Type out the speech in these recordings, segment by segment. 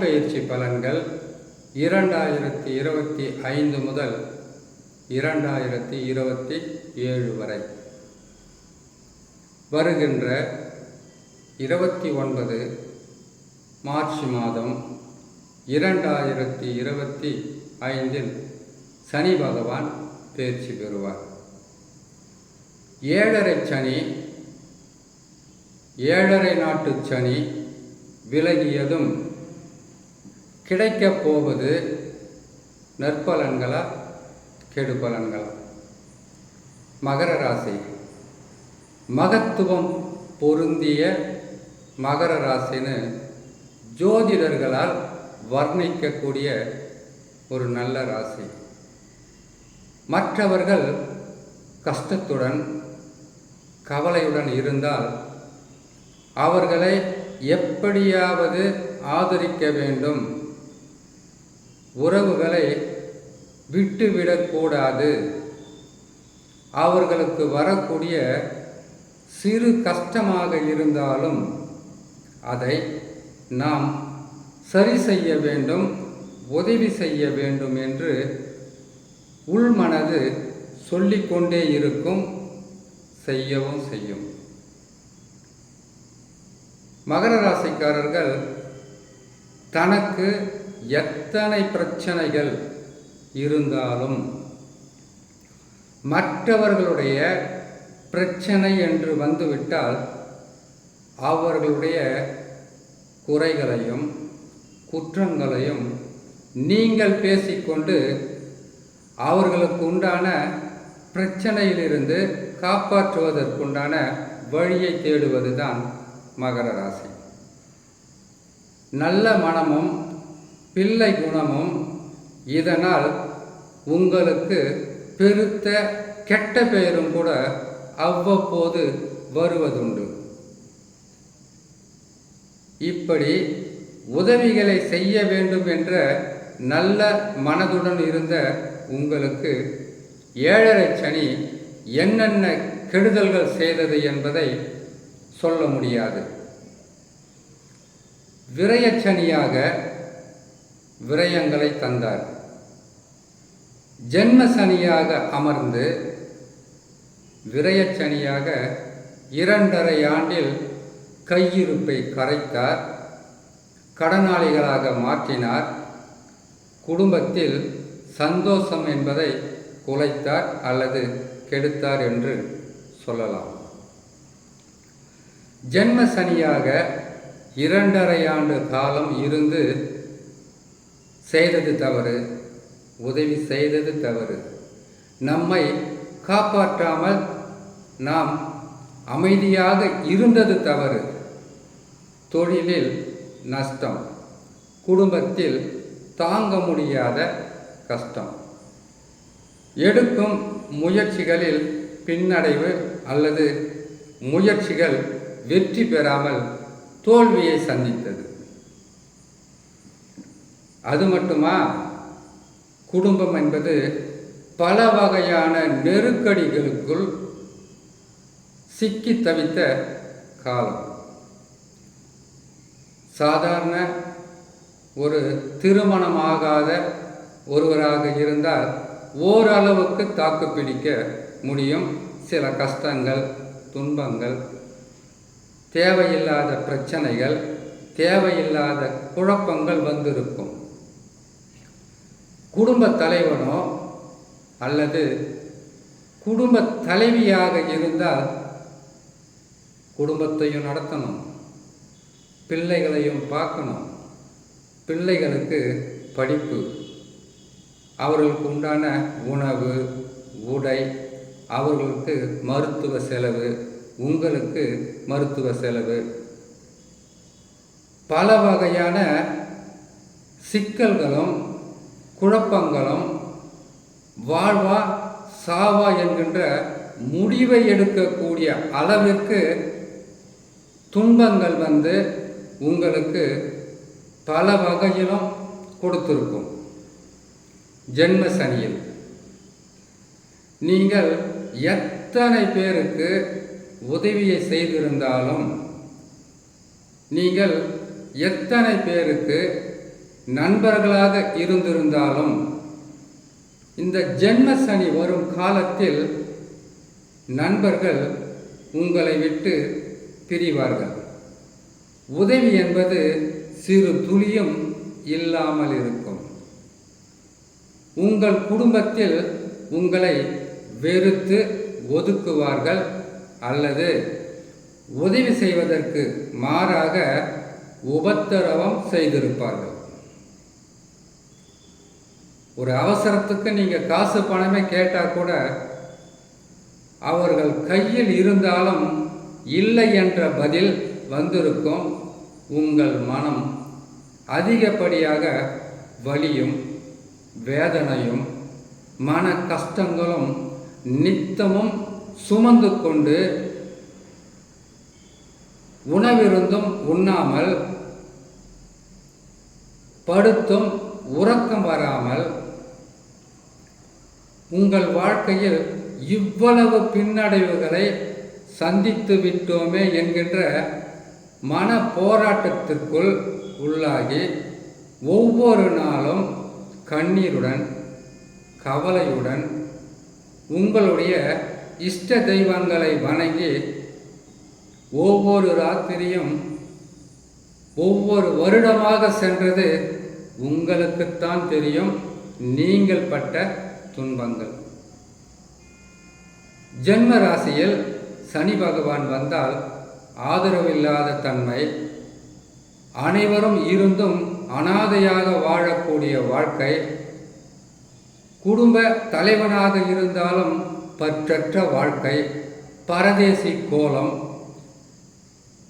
பயிற்சி பலன்கள் இரண்டாயிரத்தி இருபத்தி ஐந்து முதல் இரண்டாயிரத்தி இருபத்தி ஏழு வரை. வருகின்ற இருபத்தி ஒன்பது மார்ச் மாதம் இரண்டாயிரத்தி இருபத்தி ஐந்தில் சனி பகவான் தேர்ச்சி பெறுவார். ஏழரை சனி ஏழரை நாட்டு சனி விலகியதும் கிடைக்கப் போவது நற்பலன்களா கெடுபலன்களா? மகர ராசி. மகத்துவம் பொருந்திய மகர ராசின்னு ஜோதிடர்களால் வர்ணிக்கக்கூடிய ஒரு நல்ல ராசி. மற்றவர்கள் கஷ்டத்துடன் கவலையுடன் இருந்தால் அவர்களை எப்படியாவது ஆதரிக்க வேண்டும். உறவுகளை விட்டுவிடக்கூடாது அவர்களுக்கு வரக்கூடிய சிறு கஷ்டமாக இருந்தாலும் அதை நாம் சரி செய்ய வேண்டும் உதவி செய்ய வேண்டும் என்று உள்மனது சொல்லிக்கொண்டே இருக்கும் செய்யவும் செய்யும். மகர ராசிக்காரர்கள் தனக்கு எத்தனை பிரச்சனைகள் இருந்தாலும் மற்றவர்களுடைய பிரச்சனை என்று வந்துவிட்டால் அவர்களுடைய குறைகளையும் குற்றங்களையும் நீங்கள் பேசிக்கொண்டு அவர்களுக்கு உண்டான பிரச்சனையிலிருந்து காப்பாற்றுவதற்குண்டான வழியை தேடுவதுதான் மகர ராசி. நல்ல மனமும் பிள்ளை குணமும் இதனால் உங்களுக்கு பெருத்த கெட்ட பெயரும் கூட அவ்வப்போது வருவதுண்டு. இப்படி உதவிகளை செய்ய வேண்டும் என்ற நல்ல மனதுடன் இருந்த உங்களுக்கு ஏழரை சனி என்னென்ன கெடுதல்கள் செய்தது என்பதை சொல்ல முடியாது. விரயச்சனியாக விரயங்களை தந்தார். ஜென்ம சனியாக அமர்ந்து விரயச்சனியாக இரண்டரை ஆண்டில் கையிருப்பை கரைத்தார் கடனாளிகளாக மாற்றினார் குடும்பத்தில் சந்தோஷம் என்பதை குலைத்தார் அல்லது கெடுத்தார் என்று சொல்லலாம். ஜென்ம சனியாக இரண்டரை ஆண்டு காலம் இருந்து செய்தது தவறு உதவி செய்தது தவறு. நம்மை காப்பாற்றாமல் நாம் அமைதியாக இருந்தது தவறு. தொழிலில் நஷ்டம் குடும்பத்தில் தாங்க முடியாத கஷ்டம். எடுக்கும் முயற்சிகளில் பின்னடைவு அல்லது முயற்சிகள் வெற்றி பெறாமல் தோல்வியை சந்தித்தது. அது மட்டுமா? குடும்பம் என்பது பல வகையான நெருக்கடிகளுக்குள் சிக்கி தவித்த காலம். சாதாரண ஒரு திருமணமாகாத ஒருவராக இருந்தால் ஓரளவுக்கு தாக்கு பிடிக்க முடியும். சில கஷ்டங்கள் துன்பங்கள் தேவையில்லாத பிரச்சனைகள் தேவையில்லாத குழப்பங்கள் வந்திருக்கும். குடும்ப தலைவனோ அல்லது குடும்ப தலைவியாக இருந்தால் குடும்பத்தையும் நடத்தணும் பிள்ளைகளையும் பார்க்கணும். பிள்ளைகளுக்கு படிப்பு அவர்களுக்கு உண்டான உணவு உடை அவர்களுக்கு மருத்துவ செலவு உங்களுக்கு மருத்துவ செலவு. பல வகையான சிக்கல்களும் குழப்பங்களும் வாழ்வா சாவா என்கின்ற முடிவை எடுக்கக்கூடிய அளவிற்கு துன்பங்கள் வந்து உங்களுக்கு பல வகையிலும் கொடுத்திருக்கும். ஜென்ம சனியில். நீங்கள் எத்தனை பேருக்கு உதவியை செய்திருந்தாலும் நீங்கள் எத்தனை பேருக்கு நண்பர்களாக இருந்திருந்தாலும் இந்த ஜென்ம சனி வரும் காலத்தில் நண்பர்கள் உங்களை விட்டு பிரிவார்கள். உதவி என்பது சிறு துளியும் இல்லாமல் இருக்கும். உங்கள் குடும்பத்தில் உங்களை வெறுத்து ஒதுக்குவார்கள் அல்லது உதவி செய்வதற்கு மாறாக உபத்திரவம் செய்திருப்பார்கள். ஒரு அவசரத்துக்கு நீங்கள் காசு பணமே கேட்டால் கூட அவர்கள் கையில் இருந்தாலும் இல்லை என்ற பதில் வந்திருக்கும் உங்கள் மனம். அதிகப்படியாக வலியும் வேதனையும் மன கஷ்டங்களும் நித்தமும் சுமந்து கொண்டு உணவிருந்தும் உண்ணாமல் படுத்தும் உறக்கம் வராமல் உங்கள் வாழ்க்கையில் இவ்வளவு பின்னடைவுகளை சந்தித்து விட்டோமே என்கின்ற மன போராட்டத்திற்குள் உள்ளாகி ஒவ்வொரு நாளும் கண்ணீருடன் கவலையுடன் உங்களுடைய இஷ்ட தெய்வங்களை வணங்கி ஒவ்வொரு ராத்திரியும் ஒவ்வொரு வருடமாக சென்றது உங்களுக்குத்தான் தெரியும். நீங்கள் பட்ட துன்பங்கள். ஜென்ம ராசியில் சனி பகவான் வந்தால் ஆதரவில்லாத தன்மை அனைவரும் இருந்தும் அனாதையாக வாழக்கூடிய வாழ்க்கை குடும்ப தலைவனாக இருந்தாலும் பற்றற்ற வாழ்க்கை பரதேசி கோலம்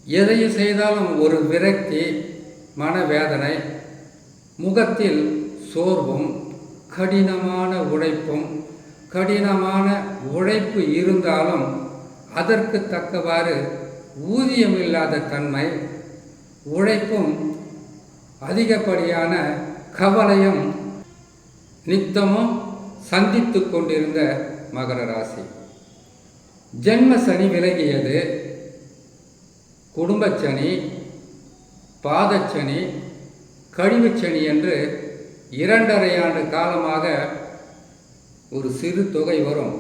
எதையும் செய்தாலும் ஒரு விரக்தி மனவேதனை முகத்தில் சோர்வும் கடினமான உழைப்பும் கடினமான உழைப்பு இருந்தாலும் அதற்கு தக்கவாறு ஊதியம் இல்லாத தன்மை உழைப்பும் அதிகப்படியான கவலையும் நித்தமும் சந்தித்து கொண்டிருந்த மகர ராசி. ஜென்ம சனி விலகியது. குடும்பச்சனி பாதச்சனி கழிவுச்சனி என்று இரண்டரை ஆண்டு காலமாக ஒரு சிறு தொகை வரும்.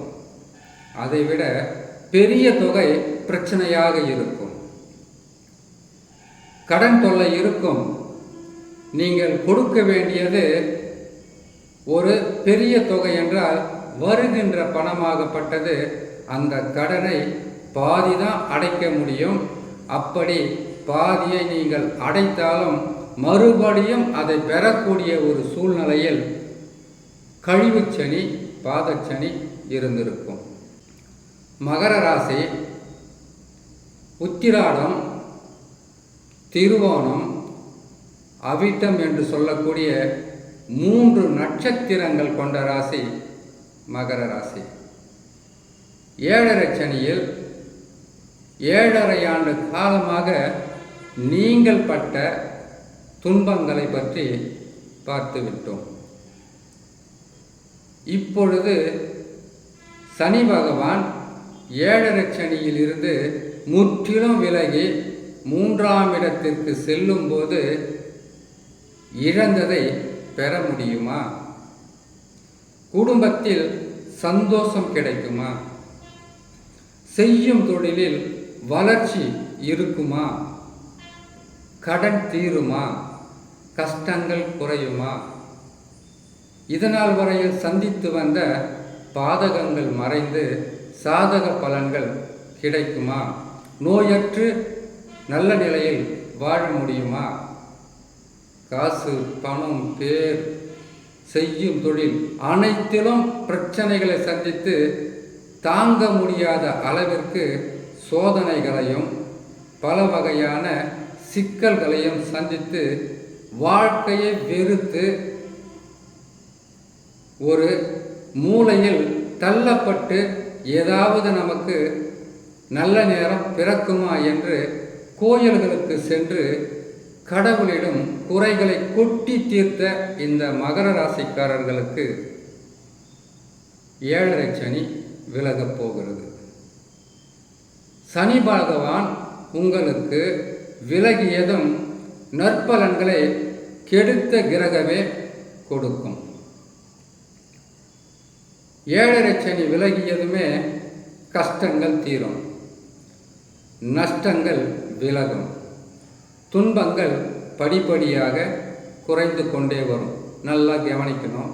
அதைவிட பெரிய தொகை பிரச்சனையாக இருக்கும். கடன் தொல்லை இருக்கும். நீங்கள் கொடுக்க வேண்டியது ஒரு பெரிய தொகை என்றால் வருகின்ற பணமாகப்பட்டது அந்த கடனை பாதி தான் அடைக்க முடியும். அப்படி பாதியை நீங்கள் அடைத்தாலும் மறுபடியும் அதை பெறக்கூடிய ஒரு சூழ்நிலையில் கழிவுச்சனி பாதச்சனி இருந்திருக்கும். மகர ராசி உத்திராடம் திருவோணம் அவிட்டம் என்று சொல்லக்கூடிய மூன்று நட்சத்திரங்கள் கொண்ட ராசி மகர ராசி. ஏழரை சனியில் ஏழரை ஆண்டு காலமாக நீங்கள் பட்ட துன்பங்களை பற்றி பார்த்துவிட்டோம். இப்பொழுது சனி பகவான் ஏழரை சனியிலிருந்து முற்றிலும் விலகி மூன்றாம் இடத்திற்கு செல்லும்போது இழந்ததை பெற முடியுமா? குடும்பத்தில் சந்தோஷம் கிடைக்குமா? செய்யும் தொழிலில் வளர்ச்சி இருக்குமா? கடன் தீருமா? கஷ்டங்கள் குறையுமா? இதனால் வரையில் சந்தித்து வந்த பாதகங்கள் மறைந்து சாதக பலன்கள் கிடைக்குமா? நோயற்று நல்ல நிலையில் வாழ முடியுமா? காசு பணம் பேர் செய்யும் தொழில் அனைத்திலும் பிரச்சனைகளை சந்தித்து தாங்க முடியாத அளவிற்கு சோதனைகளையும் பல வகையான சிக்கல்களையும் சந்தித்து வாழ்க்கையை வெறுத்து ஒரு மூலையில் தள்ளப்பட்டு ஏதாவது நமக்கு நல்ல நேரம் பிறக்குமா என்று கோயில்களுக்கு சென்று கடவுளிடம் குறைகளை கொட்டி தீர்த்த இந்த மகர ராசிக்காரர்களுக்கு ஏழரை சனி விலகப் போகிறது. சனி பகவான் உங்களுக்கு விலகியதும் நற்பலன்களை கெடுத்த கிரகமே கொடுக்கும். ஏழரை சனி விலகியதுமே கஷ்டங்கள் தீரும். நஷ்டங்கள் விலகும். துன்பங்கள் படிப்படியாக குறைந்து கொண்டே வரும். நல்லா கவனிக்கணும்.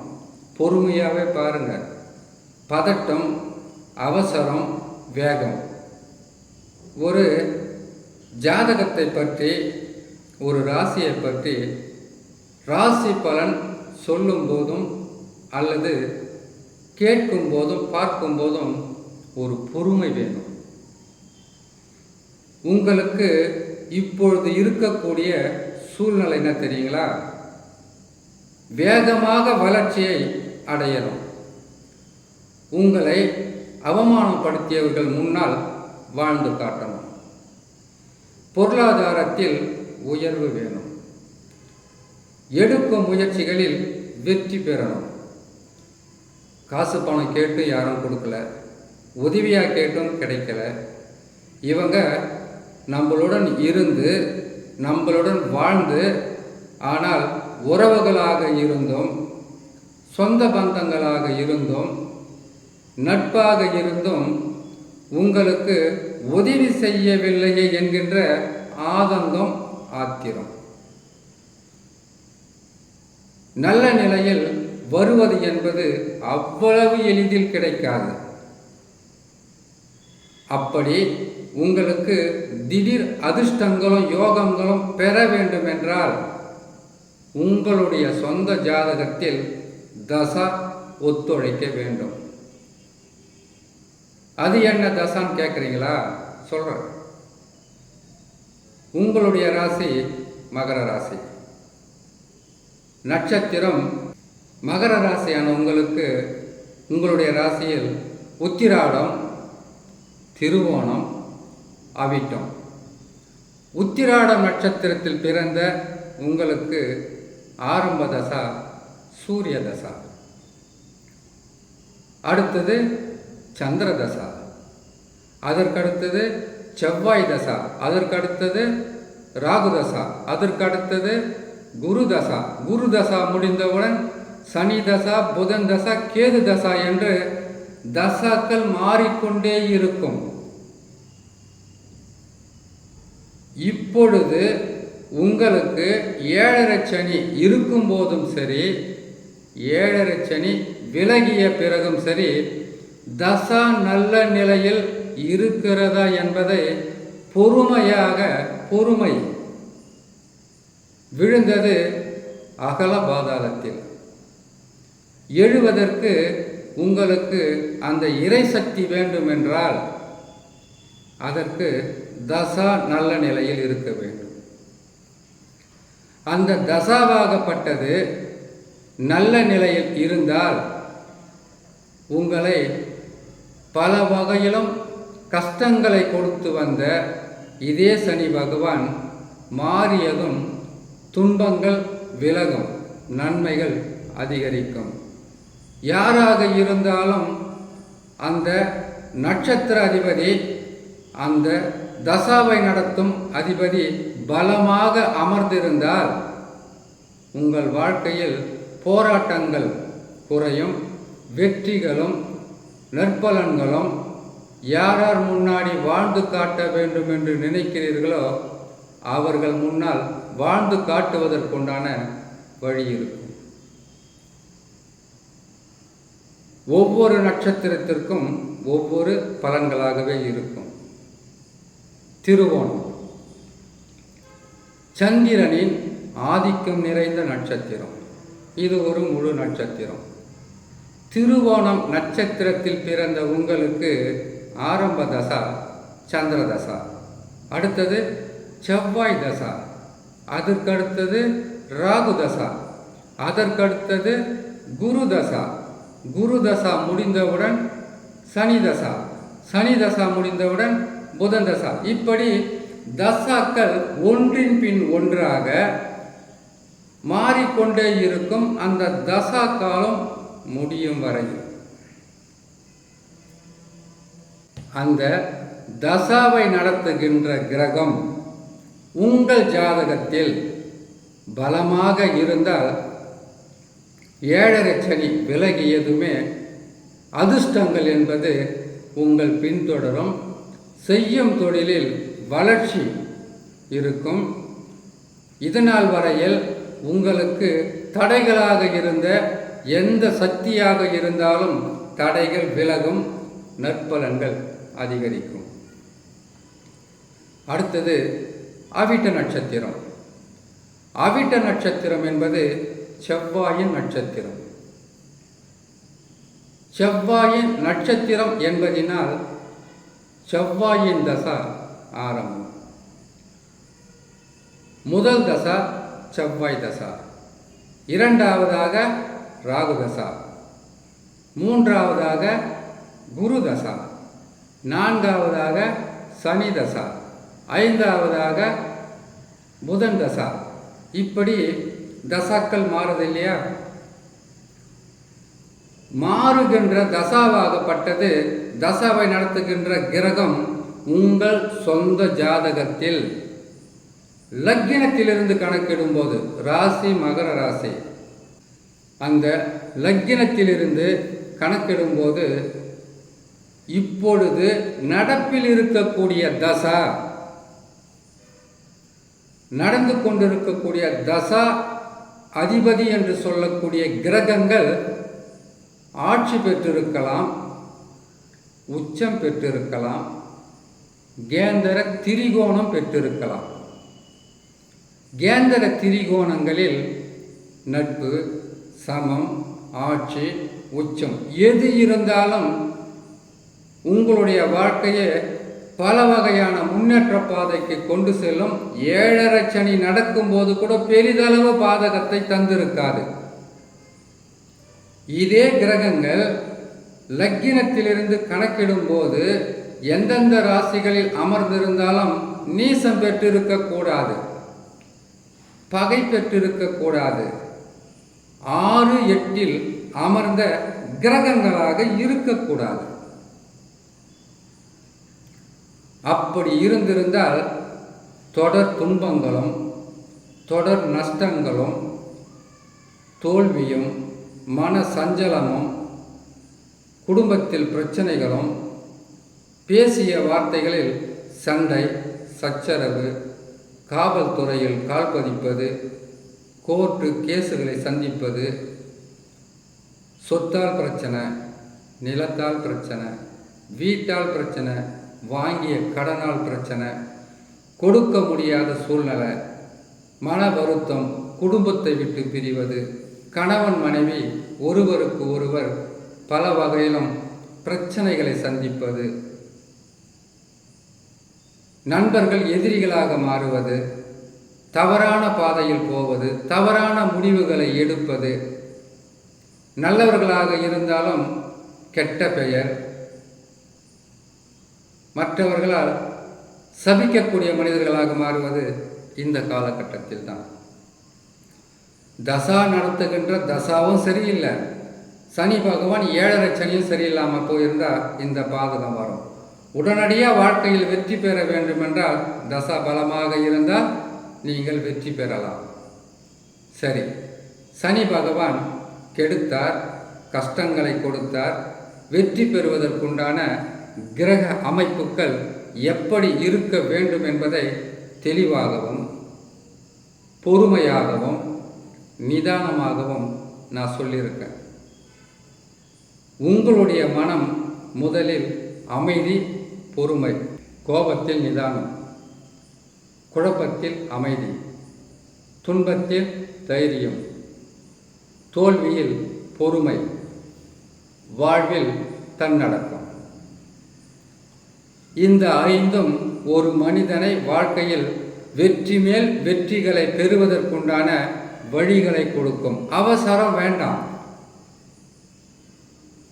பொறுமையாகவே பாருங்கள் பதட்டம் அவசரம் வேகம். ஒரு ஜாதகத்தை பற்றி ஒரு ராசியை பற்றி ராசி பலன் சொல்லும் போதும் அல்லது கேட்கும் போதும் பார்க்கும் போதும் ஒரு பொறுமை வேணும். உங்களுக்கு இப்பொழுது இருக்கக்கூடிய சூழ்நிலை என்ன தெரியுங்களா? வேகமாக வளர்ச்சியை அடையணும். உங்களை அவமானப்படுத்தியவர்கள் முன்னால் வாழ்ந்து காட்டணும். பொருளாதாரத்தில் உயர்வு வேணும். எடுக்கும் முயற்சிகளில் வெற்றி பெறணும். காசு பணம் கேட்டு யாரும் கொடுக்கல. உதவியாக கேட்டும் கிடைக்கல. இவங்க நம்மளுடன் இருந்து நம்மளுடன் வாழ்ந்து ஆனால் உறவுகளாக இருந்தும் சொந்த பந்தங்களாக இருந்தும் நட்பாக இருந்தும் உங்களுக்கு உதவி செய்யவில்லையே என்கின்ற ஆதங்கம் ஆத்திரம். நல்ல நிலையில் வருவது என்பது அவ்வளவு எளிதில் கிடைக்காது. அப்படி உங்களுக்கு திடீர் அதிர்ஷ்டங்களும் யோகங்களும் பெற வேண்டும் என்றால் உங்களுடைய சொந்த ஜாதகத்தில் தசா ஒத்துழைக்க வேண்டும். அது என்ன தசான்னு கேட்குறீங்களா சொல்கிறேன் உங்களுடைய ராசி மகர ராசி. நட்சத்திரம் மகர ராசியான உங்களுக்கு உங்களுடைய ராசியில் உத்திராடம் திருவோணம் அவிட்டம். உத்திராடம் நட்சத்திரத்தில் பிறந்த உங்களுக்கு ஆரம்ப தசா சூரிய தசா. அடுத்தது சந்திர தசா. அதற்கடுத்தது செவ்வாய் தசா அதற்கடுத்தது ராகு தசா அதற்கடுத்தது குரு தசா. குரு தசா முடிந்தவுடன் சனி தசா புதன் தசா கேது தசா என்று தசாக்கள் மாறிக்கொண்டே இருக்கும். இப்பொழுது உங்களுக்கு ஏழரை சனி இருக்கும் போதும் சரி ஏழரை சனி விலகிய பிறகும் சரி தசா நல்ல நிலையில் இருக்கிறதா என்பதை பொறுமையாக பொறுமை விழுந்தது அகல பாதாளத்தில். எழுவதற்கு உங்களுக்கு அந்த இறை சக்தி வேண்டுமென்றால் அதற்கு தசா நல்ல நிலையில் இருக்க வேண்டும். அந்த தசாவாகப்பட்டது நல்ல நிலையில் இருந்தால் உங்களை பல வகையிலும் கஷ்டங்களை கொடுத்து வந்த இதே சனி பகவான் மாறியதும் துன்பங்கள் விலகும் நன்மைகள் அதிகரிக்கும். யாராக இருந்தாலும் அந்த நட்சத்திர அதிபதி அந்த தசாவை நடத்தும் அதிபதி பலமாக அமர்ந்திருந்தால் உங்கள் வாழ்க்கையில் போராட்டங்கள் குறையும் வெற்றிகளும் நற்பலன்களும் யார் யார் முன்னாடி வாழ்ந்து காட்ட வேண்டும் என்று நினைக்கிறீர்களோ அவர்கள் முன்னால் வாழ்ந்து காட்டுவதற்குண்டான வழி இருக்கும். ஒவ்வொரு நட்சத்திரத்திற்கும் ஒவ்வொரு பலன்களாகவே இருக்கும். திருவோணம். சந்திரனின் ஆதிக்கம் நிறைந்த நட்சத்திரம். இது ஒரு முழு நட்சத்திரம். திருவோணம் நட்சத்திரத்தில் பிறந்த உங்களுக்கு ஆரம்ப தசா சந்திர தசா. அடுத்தது செவ்வாய் தசா. அதற்கடுத்தது ராகு தசா. அதற்கடுத்தது குரு தசா. குரு தசா முடிந்தவுடன் சனி தசா. சனி தசா முடிந்தவுடன் புதன் தசா. இப்படி தசாக்கள் ஒன்றின் பின் ஒன்றாக மாறிக்கொண்டே இருக்கும் அந்த தசா காலம் முடியும் வரை. அந்த தசாவை நடத்துகின்ற கிரகம் உங்கள் ஜாதகத்தில் பலமாக இருந்தால் ஏழரை சனி விலகியதுமே அதிர்ஷ்டங்கள் என்பது உங்கள் பின்தொடரும். செய்யும் தொழிலில் வளர்ச்சி இருக்கும். இதனால் வரையில் உங்களுக்கு தடைகளாக இருந்த எந்த சக்தியாக இருந்தாலும் தடைகள் விலகும் நற்பலன்கள். அதிகரிக்கும். அடுத்தது அவிட்ட நட்சத்திரம். அவிட்ட நட்சத்திரம் என்பது செவ்வாயின் நட்சத்திரம். செவ்வாயின் நட்சத்திரம் என்பதினால் செவ்வாயின் தசா ஆரம்பம். முதல் தசா செவ்வாய் தசா. இரண்டாவதாக ராகு தசா. மூன்றாவதாக குரு தசா. நான்காவதாக சனி தசா ஐந்தாவதாக புதன் தசா. இப்படி தசாக்கள் மாறுது இல்லையா மாறுகின்ற தசாவாகப்பட்டது தசாவை நடத்துகின்ற கிரகம் உங்கள் சொந்த ஜாதகத்தில். லக்கினத்திலிருந்து கணக்கிடும்போது ராசி மகர ராசி. அந்த லக்கினத்திலிருந்து கணக்கிடும்போது இப்பொழுது நடப்பில் இருக்கக்கூடிய தசா நடந்து கொண்டிருக்கக்கூடிய தசா அதிபதி என்று சொல்லக்கூடிய கிரகங்கள் ஆட்சி பெற்றிருக்கலாம் உச்சம் பெற்றிருக்கலாம் கேந்திர திரிகோணம் பெற்றிருக்கலாம். கேந்திர திரிகோணங்களில் நட்பு சமம் ஆட்சி உச்சம் எது இருந்தாலும் உங்களுடைய வாழ்க்கையை பல வகையான முன்னேற்ற பாதைக்கு கொண்டு செல்லும் ஏழரை சனி நடக்கும்போது கூட பெரிதளவு பாதகத்தை தந்திருக்காது. இதே கிரகங்கள் லக்கினத்திலிருந்து கணக்கிடும்போது எந்தெந்த ராசிகளில் அமர்ந்திருந்தாலும் நீசம் பெற்றிருக்கக்கூடாது. பகை பெற்றிருக்கக்கூடாது. ஆறு எட்டில் அமர்ந்த கிரகங்களாக இருக்கக்கூடாது. அப்படி இருந்திருந்தால் தொடர் துன்பங்களும் தொடர் நஷ்டங்களும் தோல்வியும் மன சஞ்சலமும் குடும்பத்தில் பிரச்சனைகளும் பேசிய வார்த்தைகளில் சண்டை சச்சரவு காவல்துறையில் கால் பதிப்பது கோர்ட்டு கேஸுகளை சந்திப்பது சொத்தால் பிரச்சனை நிலத்தால் பிரச்சனை வீட்டால் பிரச்சனை வாங்கிய கடனால் பிரச்சனை கொடுக்க முடியாத சூழ்நிலை மன வருத்தம் குடும்பத்தை விட்டு பிரிவது கணவன் மனைவி ஒருவருக்கு ஒருவர் பல வகையிலும் பிரச்சனைகளை சந்திப்பது நண்பர்கள் எதிரிகளாக மாறுவது தவறான பாதையில் போவது தவறான முடிவுகளை எடுப்பது நல்லவர்களாக இருந்தாலும் கெட்ட பெயர் மற்றவர்களால் சபிக்கக்கூடிய மனிதர்களாக மாறுவது இந்த காலகட்டத்தில் தான் தசா நடத்துகின்ற தசாவும் சரியில்லை. சனி பகவான் ஏழரை சனியும் சரியில்லாமல் போயிருந்தால் இந்த பாதகம் வரும். உடனடியாக வாழ்க்கையில் வெற்றி பெற வேண்டுமென்றால் தசா பலமாக இருந்தால் நீங்கள் வெற்றி பெறலாம். சரி சனி பகவான் கெடுத்தார் கஷ்டங்களை கொடுத்தார் வெற்றி பெறுவதற்குண்டான கிரக அமைப்புகள் எப்படி இருக்க வேண்டும் என்பதை தெளிவாகவும் பொறுமையாகவும் நிதானமாகவும் நான் சொல்லியிருக்கேன். உங்களுடைய மனம் முதலில் அமைதி பொறுமை கோபத்தில் நிதானம் குழப்பத்தில் அமைதி துன்பத்தில் தைரியம் தோல்வியில் பொறுமை வாழ்வில் தன்னடக்கம். இந்த ஐந்தும் ஒரு மனிதனை வாழ்க்கையில் வெற்றி மேல் வெற்றிகளை பெறுவதற்குண்டான வழிகளை கொடுக்கும். அவசரம் வேண்டாம்.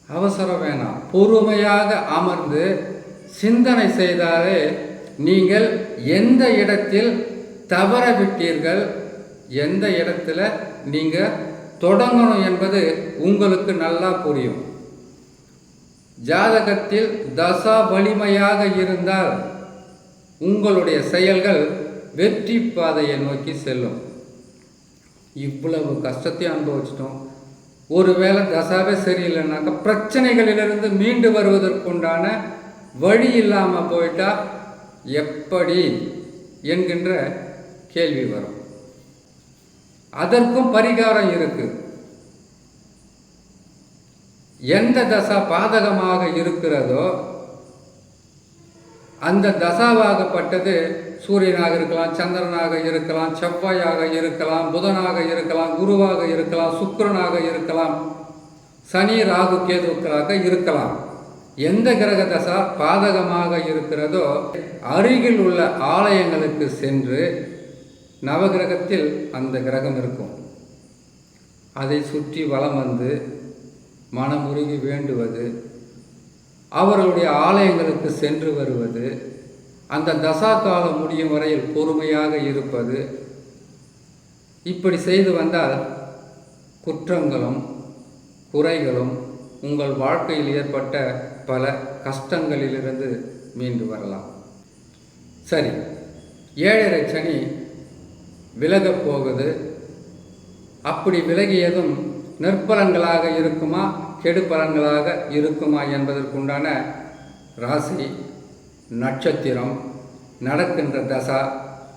அவசரம் வேணாம். பொறுமையாக அமர்ந்து சிந்தனை செய்தாலே நீங்கள் எந்த இடத்தில் தவற விட்டீர்கள் எந்த இடத்துல நீங்கள் தொடங்கணும் என்பது உங்களுக்கு நல்லா புரியும். ஜாதகத்தில் தசா வலிமையாக இருந்தால் உங்களுடைய செயல்கள் வெற்றி பாதையை நோக்கி செல்லும். இவ்வளவு கஷ்டத்தையும் அனுபவிச்சிட்டோம். ஒருவேளை தசாவே சரியில்லைனாக்கா பிரச்சனைகளிலிருந்து மீண்டு வருவதற்குண்டான வழி இல்லாமல் போயிட்டா எப்படி என்கின்ற கேள்வி வரும். அதற்கும் பரிகாரம் இருக்குது எந்த தசா பாதகமாக இருக்கிறதோ அந்த தசாவாகப்பட்டது சூரியனாக இருக்கலாம் சந்திரனாக இருக்கலாம் செவ்வாயாக இருக்கலாம் புதனாக இருக்கலாம் குருவாக இருக்கலாம் சுக்கரனாக இருக்கலாம் சனி ராகு கேதுக்களாக இருக்கலாம். எந்த கிரக தசா பாதகமாக இருக்கிறதோ அருகில் உள்ள ஆலயங்களுக்கு சென்று நவகிரகத்தில் அந்த கிரகம் இருக்கும். அதை சுற்றி வலம் வந்து மனமுருகி வேண்டுவது அவர்களுடைய ஆலயங்களுக்கு சென்று வருவது அந்த தசா காலம் முடியும் வரையில் பொறுமையாக இருப்பது இப்படி செய்து வந்தால் குற்றங்களும் குறைகளும் உங்கள் வாழ்க்கையில் ஏற்பட்ட பல கஷ்டங்களிலிருந்து மீண்டு வரலாம். சரி ஏழரை சனி விலகப் போகுது. அப்படி விலகியதும் நற்பலன்களாக இருக்குமா கெடுபலன்களாக இருக்குமா என்பதற்குண்டான ராசி நட்சத்திரம் நடக்கின்ற தசா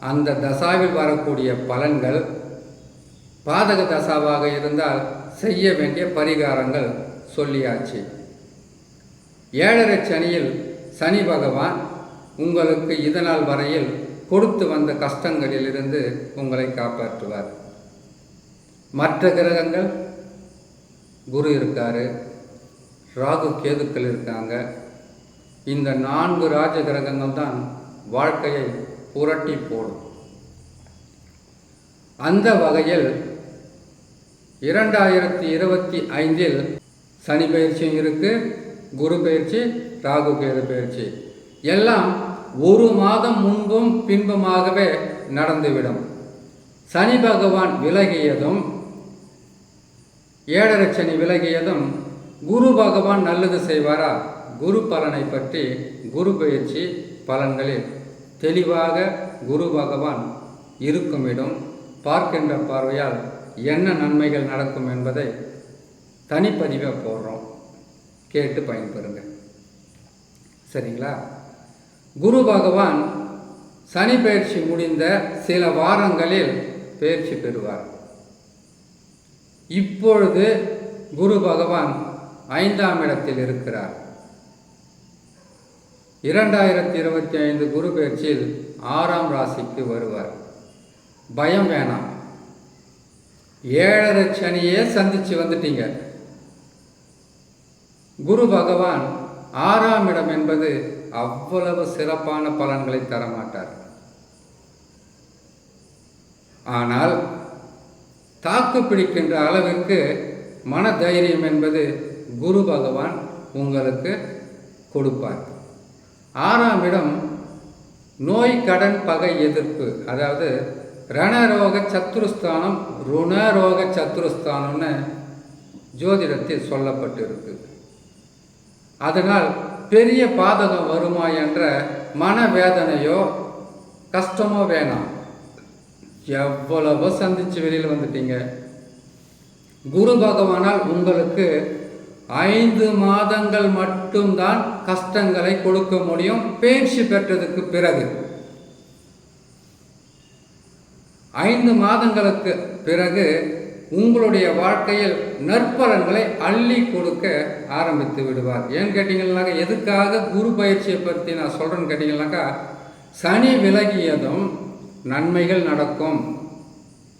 அந்த தசாவில் வரக்கூடிய பலன்கள் பாதக தசாவாக இருந்தால் செய்ய வேண்டிய பரிகாரங்கள் சொல்லியாச்சு. ஏழரை சனியில் சனி பகவான் உங்களுக்கு இதனால் வரையில் கொடுத்து வந்த கஷ்டங்களிலிருந்து உங்களை காப்பாற்றுவார். மற்ற கிரகங்கள் குரு இருக்கார் ராகு கேதுக்கள் இருக்காங்க. இந்த நான்கு ராஜ கிரகங்கள் தான் வாழ்க்கையை புரட்டி போடும். அந்த வகையில் இரண்டாயிரத்தி இருபத்தி ஐந்தில் சனி பயிற்சியும் இருக்கு குரு பயிற்சி ராகு கேது பயிற்சி. எல்லாம் ஒரு மாதம் முன்பும் பின்புமாகவே நடந்துவிடும். சனி பகவான் விலகியதும் ஏழரை சனி விலகியதும் குரு பகவான் நல்லது செய்வாரா? குரு பலனை பற்றி குரு பயிற்சி பலன்களில் தெளிவாக குரு பகவான் இருக்கும் இடம் பார்க்கின்ற பார்வையால் என்ன நன்மைகள் நடக்கும் என்பதை தனிப்பதிவாக போடுறோம். கேட்டு பயன்பெறுங்க. சரிங்களா? குரு பகவான் சனி பயிற்சி முடிந்த சில வாரங்களில் பயிற்சி பெறுவார். இப்பொழுது குரு பகவான் ஐந்தாம் இடத்தில் இருக்கிறார். இரண்டாயிரத்தி இருபத்தி ஐந்து குரு பயிற்சியில் ஆறாம் ராசிக்கு வருவார். பயம் வேணாம். ஏழரை சனியே சந்திச்சு வந்துட்டீங்க. குரு பகவான் ஆறாம் இடம் என்பது அவ்வளவு சிறப்பான பலன்களை தரமாட்டார். ஆனால் தாக்கு பிடிக்கின்ற அளவிற்கு மன தைரியம் என்பது குரு பகவான் உங்களுக்கு கொடுப்பார். ஆறாம் இடம் நோய் கடன் பகை எதிர்ப்பு. அதாவது ரணரோக சத்துருஸ்தானம் ருணரோக சத்துருஸ்தானம்னு ஜோதிடத்தில் சொல்லப்பட்டிருக்கு. அதனால் பெரிய பாதகம் வருமா என்ற மனவேதனையோ கஷ்டமோ வேணாம். எவ்வளவோ சந்தித்து வெளியில் வந்துட்டீங்க? குரு பகவானால் உங்களுக்கு ஐந்து மாதங்கள் மட்டும்தான் கஷ்டங்களை கொடுக்க முடியும். பயிற்சி பெற்றதுக்கு பிறகு. ஐந்து மாதங்களுக்கு பிறகு உங்களுடைய வாழ்க்கையில் நற்பலன்களை அள்ளி கொடுக்க ஆரம்பித்து விடுவார். ஏன்னு கேட்டிங்கன்னாக்கா எதுக்காக குரு பயிற்சியை பற்றி நான் சொல்கிறேன்னு கேட்டிங்கன்னாக்கா சனி விலகியதும் நன்மைகள் நடக்கும்.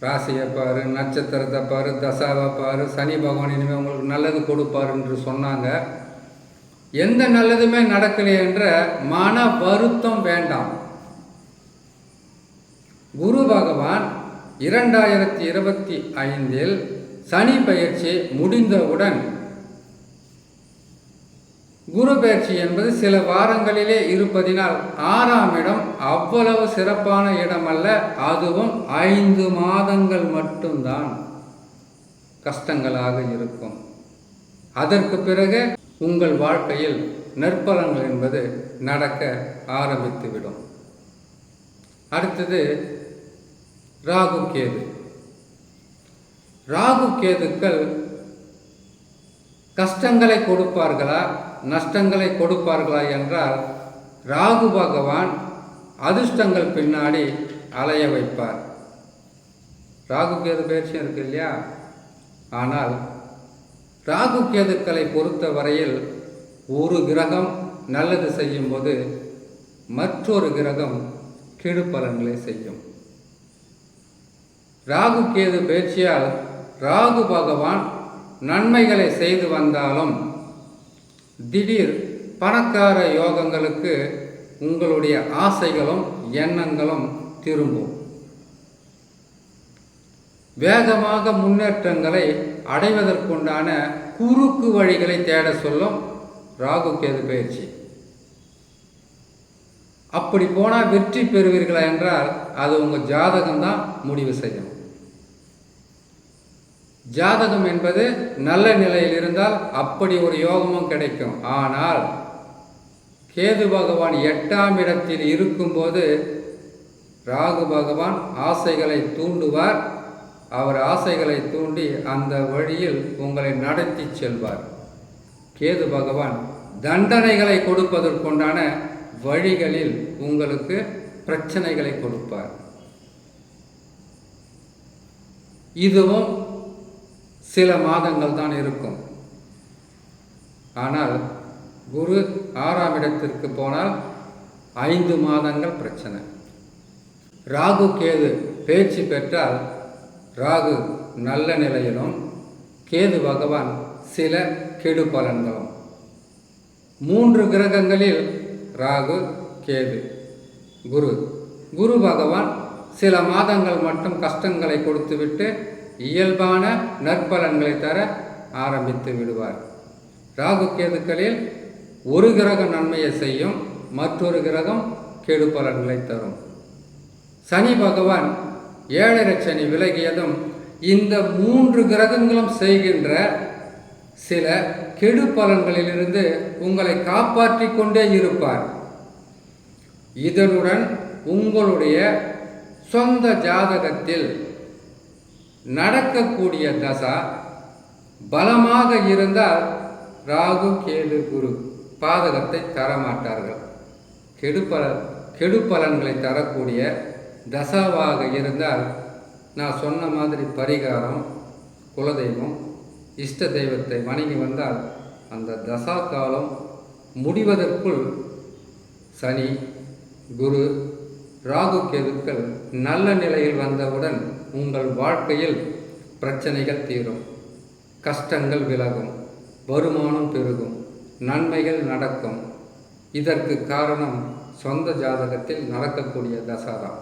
ராசியை பாரு நட்சத்திரத்தை பாரு தசாவை பாரு சனி பகவான் இனிமேல் உங்களுக்கு நல்லது கொடுப்பார் என்று சொன்னாங்க. எந்த நல்லதுமே நடக்கலை என்ற மன வருத்தம் வேண்டாம். குரு பகவான் இரண்டாயிரத்தி இருபத்தி ஐந்தில் சனி பயிற்சி முடிந்தவுடன் குரு பயிற்சி என்பது சில வாரங்களிலே இருப்பதினால் ஆறாம் இடம் அவ்வளவு சிறப்பான இடம் அல்ல அதுவும் ஐந்து மாதங்கள் மட்டும்தான் கஷ்டங்களாக இருக்கும். அதற்கு பிறகு உங்கள் வாழ்க்கையில் நற்பலன்கள் என்பது நடக்க ஆரம்பித்துவிடும். அடுத்தது ராகு கேது. ராகு கேதுக்கள் கஷ்டங்களை கொடுப்பார்களா? நஷ்டங்களை கொடுப்பார்களா என்றால் ராகு பகவான் அதிர்ஷ்டங்கள் பின்னாடி அலைய வைப்பார். ராகு கேது பயிற்சியும் இருக்கு இல்லையா? ஆனால் ராகு கேதுக்களை பொறுத்த வரையில் ஒரு கிரகம் நல்லது செய்யும்போது மற்றொரு கிரகம் கெடுபலன்களை செய்யும். ராகு கேது பயிற்சியால் ராகு பகவான் நன்மைகளை செய்து வந்தாலும் திடீர் பணக்கார யோகங்களுக்கு உங்களுடைய ஆசைகளும் எண்ணங்களும் திரும்பும். வேகமாக முன்னேற்றங்களை அடைவதற்குண்டான குறுக்கு வழிகளை தேட சொல்லும் ராகு கேது பயிற்சி. அப்படி போனால் வெற்றி பெறுவீர்களா என்றால் அது உங்கள் ஜாதகம் தான் முடிவு செய்யும். ஜாதகம் என்பது நல்ல நிலையில் இருந்தால் அப்படி ஒரு யோகமும் கிடைக்கும். ஆனால் கேது பகவான் எட்டாம் இடத்தில் இருக்கும்போது ராகு பகவான் ஆசைகளை தூண்டுவார். அவர் ஆசைகளை தூண்டி அந்த வழியில் உங்களை நடத்தி செல்வார். கேது பகவான் தண்டனைகளை கொடுப்பதற்குண்டான வழிகளில் உங்களுக்கு பிரச்சனைகளை கொடுப்பார். இதுவும் சில மாதங்கள் தான் இருக்கும். ஆனால் குரு ஆறாம் இடத்திற்கு போனால் ஐந்து மாதங்கள் பிரச்சனை. ராகு கேது பேச்சு பெற்றால் ராகு நல்ல நிலையிலும் கேது பகவான் சில கெடு பலன்களும். மூன்று கிரகங்களில் ராகு கேது குரு. குரு பகவான் சில மாதங்கள் மட்டும் கஷ்டங்களை கொடுத்துவிட்டு இயல்பான நற்பலன்களை தர ஆரம்பித்து விடுவார். ராகு கேதுக்களில் ஒரு கிரகம் நன்மையை செய்யும் மற்றொரு கிரகம் கெடு பலன்களை தரும். சனி பகவான் ஏழரை சனி விலகியதும் இந்த மூன்று கிரகங்களும் செய்கின்ற சில கெடு பலன்களிலிருந்து உங்களை காப்பாற்றி கொண்டே இருப்பார். இதனுடன் உங்களுடைய சொந்த ஜாதகத்தில் நடக்கக்கூடிய தசா பலமாக இருந்தால் ராகு கேது குரு பாதகத்தை தரமாட்டார்கள். கெடுப்பல கெடுப்பலன்களை தரக்கூடிய தசாவாக இருந்தால் நான் சொன்ன மாதிரி பரிகாரம் குலதெய்வம் இஷ்ட தெய்வத்தை வணங்கி வந்தால் அந்த தசா காலம் முடிவதற்குள் சனி குரு ராகு கேதுக்கள் நல்ல நிலையில் வந்தவுடன் உங்கள் வாழ்க்கையில் பிரச்சனைகள் தீரும். கஷ்டங்கள் விலகும். வருமானம் பெருகும். நன்மைகள் நடக்கும். இதற்கு காரணம் சொந்த ஜாதகத்தில் நடக்கக்கூடிய தசாதான்.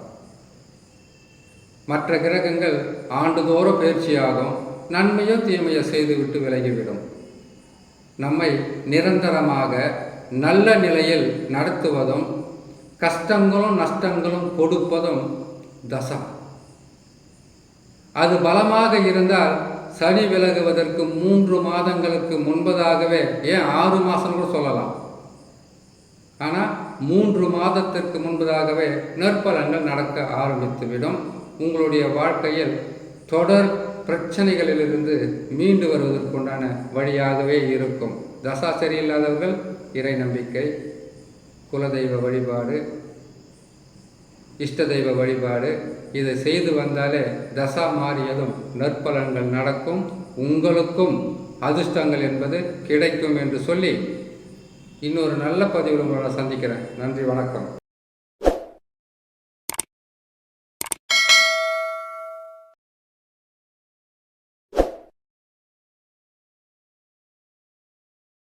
மற்ற கிரகங்கள் ஆண்டுதோறும் பயிற்சியாகும். நன்மையோ தீமையோ செய்துவிட்டு விலகிவிடும். நம்மை நிரந்தரமாக நல்ல நிலையில் நடத்துவதும் கஷ்டங்களும் நஷ்டங்களும் கொடுப்பதும் தசம். அது பலமாக இருந்தால் சனி விலகுவதற்கு மூன்று மாதங்களுக்கு முன்பதாகவே ஏன் ஆறு மாதம் கூட சொல்லலாம். ஆனால் மூன்று மாதத்திற்கு முன்பதாகவே நற்பலன்கள் நடக்க ஆரம்பித்துவிடும். உங்களுடைய வாழ்க்கையில் தொடர் பிரச்சனைகளிலிருந்து மீண்டு வருவதற்குண்டான வழியாகவே இருக்கும். தசா சரியில்லாதவர்கள் இறை நம்பிக்கை குலதெய்வ வழிபாடு இஷ்ட தெய்வ வழிபாடு. இதை செய்து வந்தாலே தசா மாறியதும் நற்பலன்கள் நடக்கும். உங்களுக்கும் அதிர்ஷ்டங்கள் என்பது கிடைக்கும் என்று சொல்லி இன்னொரு நல்ல பதிவில் உங்களை சந்திக்கிறேன். நன்றி வணக்கம்.